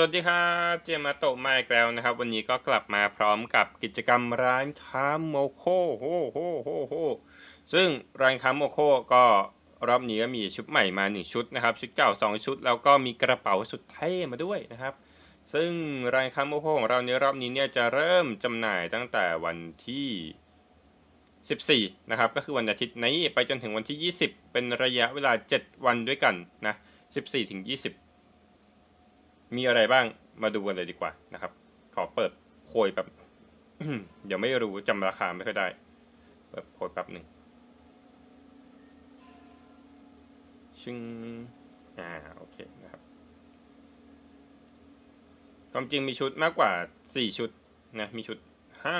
สวัสดีครับเจมาโตมาอีกแล้วนะครับ วันนี้ก็กลับมาพร้อมกับกิจกรรมร้านค้าโมโคโฮโฮโฮโฮซึ่งร้านค้าโมโคก็รอบนี้ก็มีชุดใหม่มาหนึ่งชุดนะครับ ชุดเก่าสองชุด แล้วก็มีกระเป๋าสุดเท่มาด้วยนะครับ ซึ่งร้านค้าโมโคของเราในรอบนี้เนี่ยจะเริ่มจำหน่ายตั้งแต่วันที่ 14 นะครับ ก็คือวันอาทิตย์นี้ไปจนถึงวันที่ 20 เป็นระยะเวลา 7 วันด้วยกันนะ14ถึง20 มีอะไรบ้างมาดูกันเลยดีกว่านะครับ ขอเปิดโพยแบบเดี๋ยวไม่รู้จำราคาไม่ค่อยได้ เปิดโพยแป๊บหนึ่งชึงอ่าโอเคนะครับความจริงมีชุดมากกว่าสี่ชุดนะมีชุดห้า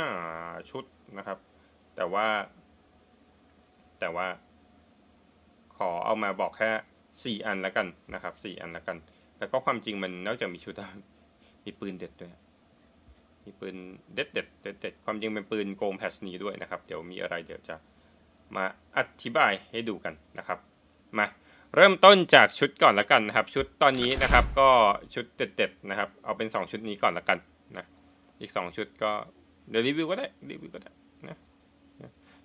ชุดนะครับ แต่ว่า แต่ว่า ขอเอามาบอกแค่สี่อันแล้วกันนะครับสี่อันแล้วกัน แล้วก็ความจริงมันนอกจากมีชุดมีปืนเด็ดด้วย มีปืนเด็ดเด็ดเด็ดเด็ดความจริงเป็นปืนโกงแพสนีด้วยนะครับ เดี๋ยวมีอะไรเดี๋ยวจะมาอธิบายให้ดูกันนะครับ มาเริ่มต้นจากชุดก่อนละกันนะครับ ชุดตอนนี้นะครับก็ชุดเด็ดๆนะครับ เอาเป็น 2 ชุดนี้ก่อนละกันนะอีก 2 ชุดก็เดี๋ยวรีวิวก็ได้รีวิวก็ได้นะ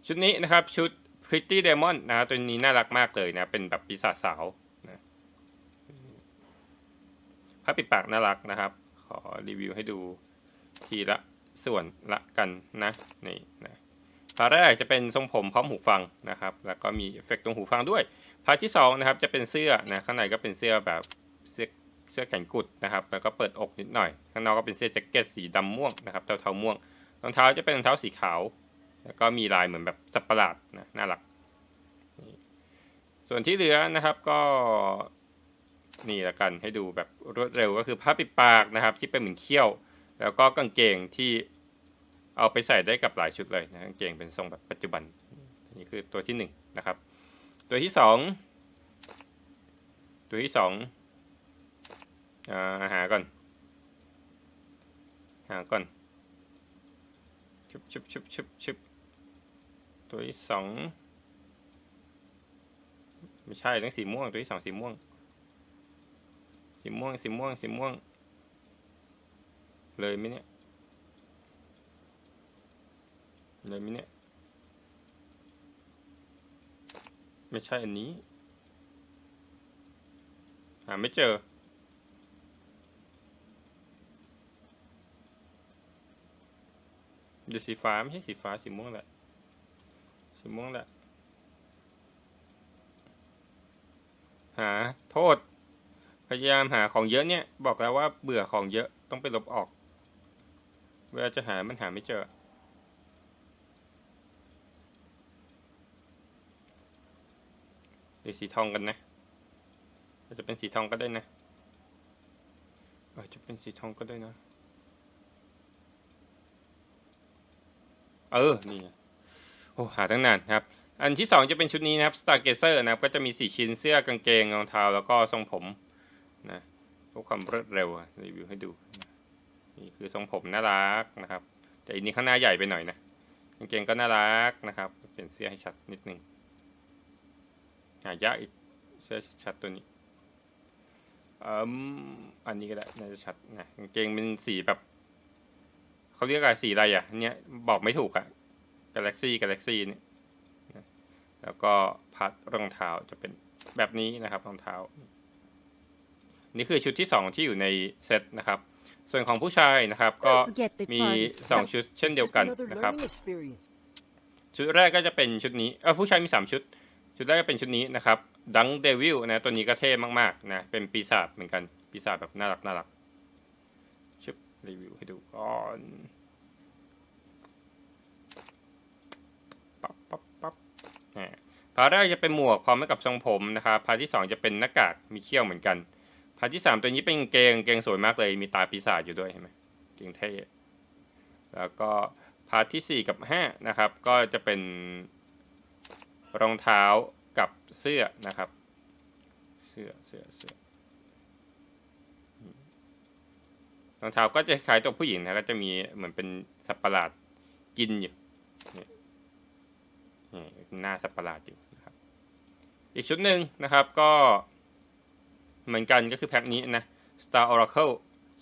ชุดนี้นะครับชุด Pretty Demon นะตัวนี้น่ารักมากเลยนะเป็นแบบปีศาจสาวนะ ผ้าปิดปากน่ารักนะครับ ขอรีวิวให้ดูทีละส่วนละกันนะนี่นะพาร์ทแรกจะเป็นทรงผมพร้อมหูฟังนะครับ แล้วก็มีเอฟเฟกต์ตรงหูฟังด้วยพาร์ทที่สองนะครับจะเป็นเสื้อนะข้างในก็เป็นเสื้อแบบเสื้อเสื้อแขนกุดนะครับ แล้วก็เปิดอกนิดหน่อย ข้างนอกก็เป็นเสื้อแจ็คเก็ตสีดำม่วงนะครับเทาๆม่วงรองเท้าจะเป็นรองเท้าสีขาว แล้วก็มีลายเหมือนแบบสัตว์ประหลาดนะน่ารัก ส่วนที่เหลือนะครับก็ นี่ละกันให้ดูแบบรวดเร็วก็คือผ้าปิดปากนะครับ ที่เป็นเหมือนเขี้ยว แล้วก็กางเกงที่เอาไปใส่ได้กับหลายชุดเลยนะกางเกงเป็นทรงแบบปัจจุบันนี่คือตัวที่หนึ่งนะครับ ตัวที่สองตัวที่สองอ่าหาก่อน หาก่อนชุบชุบชุบชุบชุบตัวที่สองไม่ใช่ต้องสีม่วง ตัวที่สองสีม่วง สีม่วงสีม่วงสีม่วง เลยไหมเนี่ย เลยไหมเนี่ย ไม่ใช่อันนี้ หาไม่เจอเดี๋ยวสีฟ้าไม่ใช่สีฟ้าสีม่วงแหละ สีม่วงแหละ หา โทษ ยายามหาของเยอะเนี่ย บอกแล้วว่าเบื่อของเยอะต้องไปลบออก เวลาจะหามันหาไม่เจอ หรือสีทองกันนะอาจจะเป็นสีทองก็ได้นะอาจจะเป็นสีทองก็ได้นะ เออ นี่โอ้หาตั้งนานครับอันที่สองจะเป็นชุดนี้นะครับ Stargazer นะครับ ก็จะมีสี่ชิ้นเสื้อกางเกงรองเท้า แล้วก็ทรงผม เพื่อความรวดเร็วอะรีวิวให้ดู นี่คือทรงผมน่ารักนะครับ แต่อันนี้ข้างหน้าใหญ่ไปหน่อยนะกางเกงก็น่ารักนะครับ เปลี่ยนเสื้อให้ชัดนิดนึงหายากอีกเสื้อชัดตัวนี้อืมอันนี้ก็ได้น่าจะชัดนะกางเกงเป็นสีแบบเขาเรียกอะไรสีอะไรอะเนี้ยบอกไม่ถูกอะกาแล็กซี่กาแล็กซี่เนี่ยแล้วก็พัดรองเท้าจะเป็นแบบนี้นะครับรองเท้า นี่คือชุดที่ 2 ที่อยู่ในเซตนะครับ ส่วนของผู้ชายนะครับก็ Don't forget the มี parties. 2ชุดเช่นเดียวกัน Just another นะครับ learning experience. ชุดแรกก็จะเป็นชุดนี้เออผู้ชายมี 3 ชุด ชุดแรกก็เป็นชุดนี้นะครับดังเดวิลนะตัวนี้ก็เท่มากๆนะเป็นปีศาจเหมือนกันปีศาจแบบน่ารักน่ารักชุบรีวิวให้ดูก่อนปั๊บปั๊บปั๊บอ่าพาร์ทแรกจะเป็นหมวกพร้อมกับทรงผมนะครับพาร์ทที่ 2 จะเป็นหน้ากากมีเขี้ยวเหมือนกัน พาร์ทที่3ตัวนี้เป็นเกงเกงสวยมากเลย มีตาปีศาจอยู่ด้วยเห็นไหมเกงเท่แล้วก็พาร์ทที่ 4 กับ 5 นะครับ ก็จะเป็นรองเท้ากับเสื้อนะครับ เสื้อเสื้อเสื้อรองเท้าก็จะคล้ายตัวผู้หญิงนะก็จะมีเหมือนเป็นสัตว์ประหลาดกินอยู่นี่หน้าสัตว์ประหลาดอยู่นะครับ อีกชุดหนึ่งนะครับก็ เหมือนกันก็คือแพ็คนี้นะ Star Oracle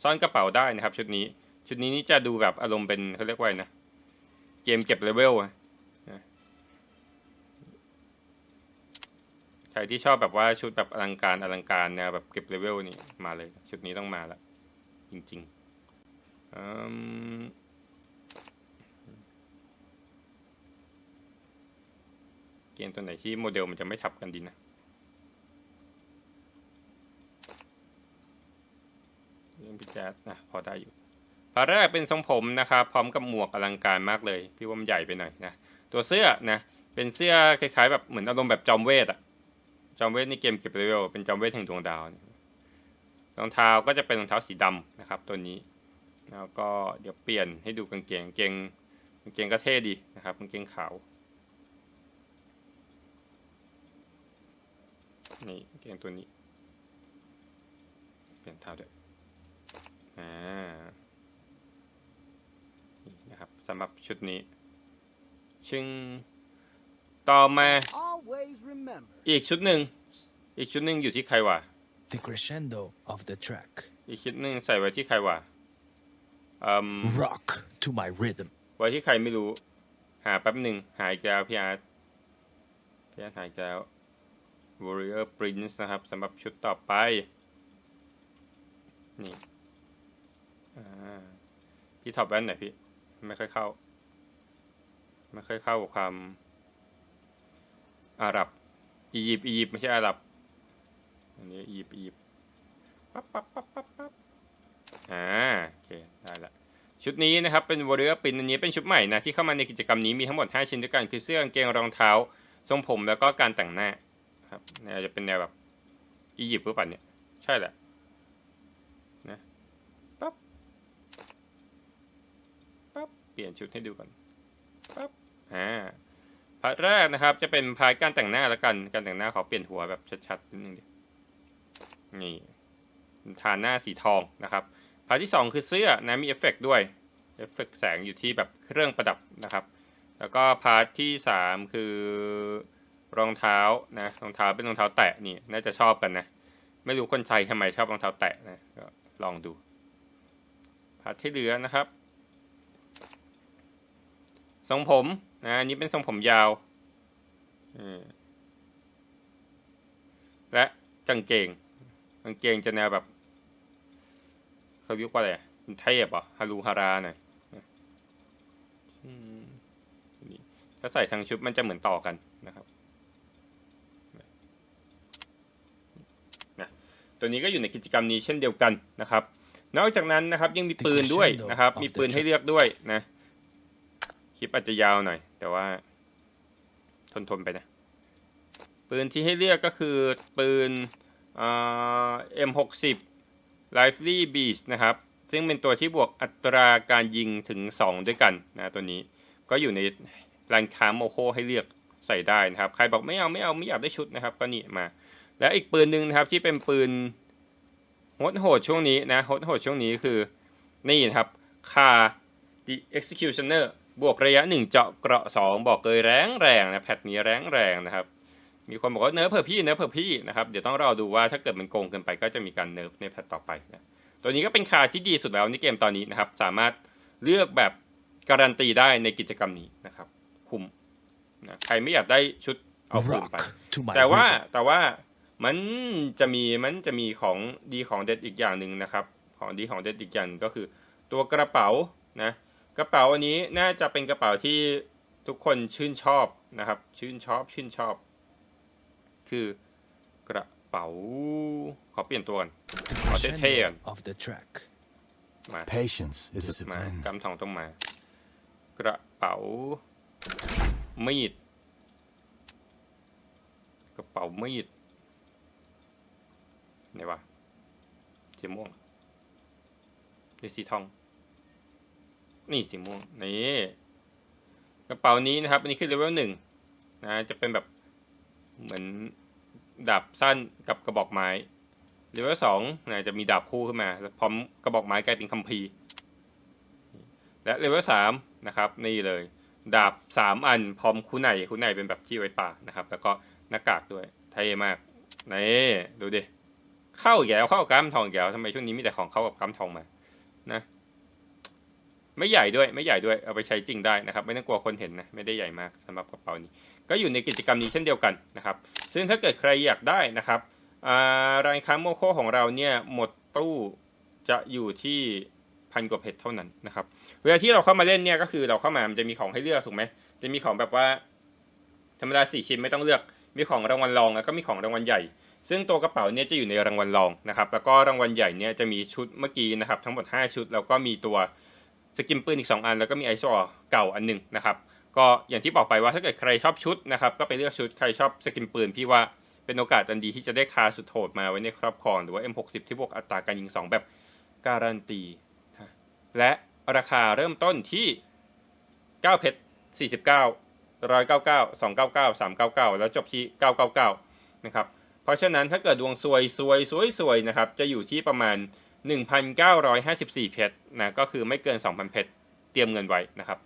ซ่อนกระเป๋าได้นะครับ ชุดนี้ ชุดนี้นี่จะดูแบบอารมณ์เป็นเขาเรียกว่าไงนะ เกมเก็บเลเวลอะนะใครที่ชอบแบบว่าชุดแบบอลังการอลังการแนวแบบเก็บเลเวลนี่มาเลย ชุดนี้ต้องมาละจริงๆอืมเกมตัวไหนที่โมเดลมันจะไม่ทับกันดีนะ เรื่องพี่แจ๊ดนะพอได้อยู่พาแรกเป็นทรงผมนะครับพร้อมกับหมวกอลังการมากเลย พี่ว่ามันใหญ่ไปหน่อยนะตัวเสื้อนะเป็นเสื้อคล้ายๆแบบเหมือนอารมณ์แบบจอมเวทอะจอมเวทในเกมเก็บเลเวลเป็นจอมเวทแห่งดวงดาวรองเท้าก็จะเป็นรองเท้าสีดำนะครับ ตัวนี้ แล้วก็เดี๋ยวเปลี่ยนให้ดูกางเกงกางเกงกางเกงก็เท่ดีนะครับกางเกงขาวนี่กางเกงตัวนี้ เปลี่ยนเท้าด้วย อ่านี่นะครับสำหรับชุดนี้ ชึงต่อมา Always remember. อีกชุดหนึ่ง อีกชุดหนึ่งอยู่ที่ใครวะ The crescendo of the track. อีกชุดหนึ่งใส่ไว้ที่ใครวะอืม Rock to my rhythm. ไว้ที่ใครไม่รู้ หาแป๊บหนึ่ง หายแล้วพี่อาร์ตพี่อาร์ตหายแล้ว Warrior Prince นะครับสำหรับชุดต่อไป นี่อ่า พี่ถอดแว่นหน่อยพี่ ไม่ค่อยเข้า ไม่ค่อยเข้ากับความอาหรับ อียิปต์อียิปต์ไม่ใช่อาหรับ อันนี้อียิปต์อียิปต์ปั๊บปั๊บปั๊บปั๊บปั๊บอ่าโอเคได้ละชุดนี้นะครับเป็นวอริเออร์ปินอันนี้เป็นชุดใหม่นะที่เข้ามาในกิจกรรมนี้มีทั้งหมด 5 ชิ้นด้วยกันคือเสื้อกางเกงรองเท้า ทรงผมแล้วก็การแต่งหน้าครับแนวจะเป็นแนวแบบอียิปต์หรือเปล่าเนี่ยใช่แหละปั๊บปั๊บ เปลี่ยนชุดให้ดูก่อนปั๊บอ่าพาร์ทแรกนะครับ จะเป็นพาร์ทการแต่งหน้าแล้วกัน การแต่งหน้าขอเปลี่ยนหัวแบบชัดๆนิดนึงดินี่ทาหน้าสีทองนะครับพาร์ทที่สองคือเสื้อนะมีเอฟเฟกต์ด้วยเอฟเฟกต์แสงอยู่ที่แบบเครื่องประดับนะครับ แล้วก็พาร์ทที่สามคือรองเท้านะรองเท้าเป็นรองเท้าแตะนี่น่าจะชอบกันนะ ไม่รู้คนไทยทำไมชอบรองเท้าแตะนะก็ลองดูพาร์ทที่เหลือนะครับ ทรงผมนะอันนี้เป็นทรงผมยาวอและกางเกงกางเกงจะแนวแบบเขาเรียกว่าอะไรเทพอะฮารูฮาราหน่อยถ้าใส่ทางชุดมันจะเหมือนต่อกันนะครับนะตัวนี้ก็อยู่ในกิจกรรมนี้เช่นเดียวกันนะครับ นอกจากนั้นนะครับยังมีปืนด้วยนะครับ มีปืนให้เลือกด้วยนะ ลิปอาจจะยาวหน่อย แต่ว่า ทนทนไปนะ ปืนที่ให้เลือกก็คือปืนเอ่า M60 Lively Beast นะครับ ซึ่งเป็นตัวที่บวกอัตราการยิงถึง 2 ด้วยกันนะตัวนี้ ก็อยู่ในร้านค้าโมโคให้เลือกใส่ได้นะครับ ใครบอกไม่เอาไม่เอาไม่อยากได้ชุดนะครับ ก็นี่มา แล้วอีกปืนหนึ่งนะครับที่เป็นปืนโหดโหดช่วงนี้นะโหดโหดช่วงนี้คือ นี่นะครับคา The Executioner บวกระยะ 1 เจาะเกราะ 2 บอกเลยแรงแรงนะแพทนี้แรงแรงนะครับ มีคนบอกว่าเนิร์ฟเผื่อพี่เนิร์ฟเผื่อพี่นะครับเดี๋ยวต้องรอดูว่าถ้าเกิดมันโกงเกินไปก็จะมีการเนิร์ฟในแพทต่อไปนะตัวนี้ก็เป็นคาที่ดีสุดแล้วในเกมตอนนี้นะครับ สามารถเลือกแบบการันตีได้ในกิจกรรมนี้นะครับ คุ้มนะใครไม่อยากได้ชุดเอาปืนไป Rock to my แต่ว่า rhythm. แต่ว่ามันจะมีมันจะมีของดีของเด็ดอีกอย่างหนึ่งนะครับ ของดีของเด็ดอีกอย่างหนึ่งก็คือ ตัวกระเป๋านะ กระเป๋าอันนี้น่าจะเป็นกระเป๋าที่ทุกคนชื่นชอบนะครับ ชื่นชอบชื่นชอบ คือกระเป๋า ขอเปลี่ยนตัวก่อน The Oh, the crescendo tail. of the track. มา Patience is a มา blend. กำทองต้องมา กระเป๋ามีด กระเป๋ามีดไหนวะสีม่วงนี่สีทอง นี่สีม่วงนี่กระเป๋านี้นะครับ อันนี้คือเลเวลหนึ่งนะจะเป็นแบบเหมือนดาบสั้นกับกระบอกไม้เลเวลสองนะจะมีดาบคู่ขึ้นมาพร้อมกระบอกไม้กลายเป็นคัมภีร์และเลเวลสามนะครับ นี่เลย ดาบสามอันพร้อมคู่ไหนคู่ไหนเป็นแบบที่ไว้ป่านะครับ แล้วก็หน้ากากด้วยเท่มากนี่ดูดิเข้าอีกแล้วเข้ากับกล้ามทองอีกแล้วทำไมช่วงนี้มีแต่ของเข้ากับกล้ามทองมานะ ไม่ใหญ่ด้วยไม่ใหญ่ด้วยเอาไปใช้จริงได้นะครับ ไม่ต้องกลัวคนเห็นนะไม่ได้ใหญ่มากสำหรับกระเป๋านี้ ก็อยู่ในกิจกรรมนี้เช่นเดียวกันนะครับ ซึ่งถ้าเกิดใครอยากได้นะครับอ่าร้านค้าโมโคของเราเนี่ยหมดตู้จะอยู่ที่พันกว่าเพชรเท่านั้นนะครับ เวลาที่เราเข้ามาเล่นเนี่ยก็คือเราเข้ามามันจะมีของให้เลือกถูกไหมจะมีของแบบว่าธรรมดาสี่ชิ้นไม่ต้องเลือก มีของรางวัลรองแล้วก็มีของรางวัลใหญ่ ซึ่งตัวกระเป๋าเนี่ยจะอยู่ในรางวัลรองนะครับ แล้วก็รางวัลใหญ่เนี่ยจะมีชุดเมื่อกี้นะครับ ทั้งหมด 5 ชุด แล้วก็มีตัว สกิมปืนอีก 2 อัน แล้วก็มีไอซ์วอเก่าอันหนึ่งนะครับ ก็อย่างที่บอกไปว่าถ้าเกิดใครชอบชุดนะครับก็ไปเลือกชุดใครชอบสกิมปืนพี่ว่าเป็นโอกาสอันดีที่จะได้คาสุดโหดมาไว้ในครอบครองหรือว่า M60 ที่บวกอัตราการยิง 2 แบบการันตี และราคาเริ่มต้นที่ 9 เพชร 49ร้อยเก้าเก้าสองเก้าเก้าสามเก้าเก้าแล้วจบที่เก้าเก้าเก้านะครับ เพราะฉะนั้นถ้าเกิดดวงซวยซวยซวยซวยนะครับ จะอยู่ที่ประมาณ 1,954 เพชรนะก็คือไม่เกิน 2,000 เพชรเตรียมเงินไว้นะครับ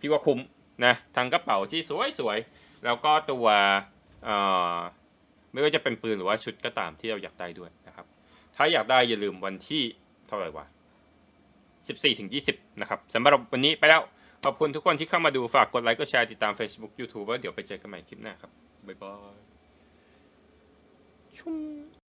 พี่ว่าคุ้มนะทั้งกระเป๋าที่สวยสวยแล้วก็ตัวเอ่อไม่ว่าจะเป็นปืนหรือว่าชุดก็ตามที่เราอยากได้ด้วยนะครับ ถ้าอยากได้อย่าลืมวันที่เท่าไหร่วะ14ถึง20 นะครับสำหรับวันนี้ไปแล้ว ขอบคุณทุกคนที่เข้ามาดูฝากกดไลค์กดแชร์ติดตาม Facebook YouTube แล้วเดี๋ยวไปเจอกันใหม่คลิปหน้าครับ บ๊ายบายชุ่ม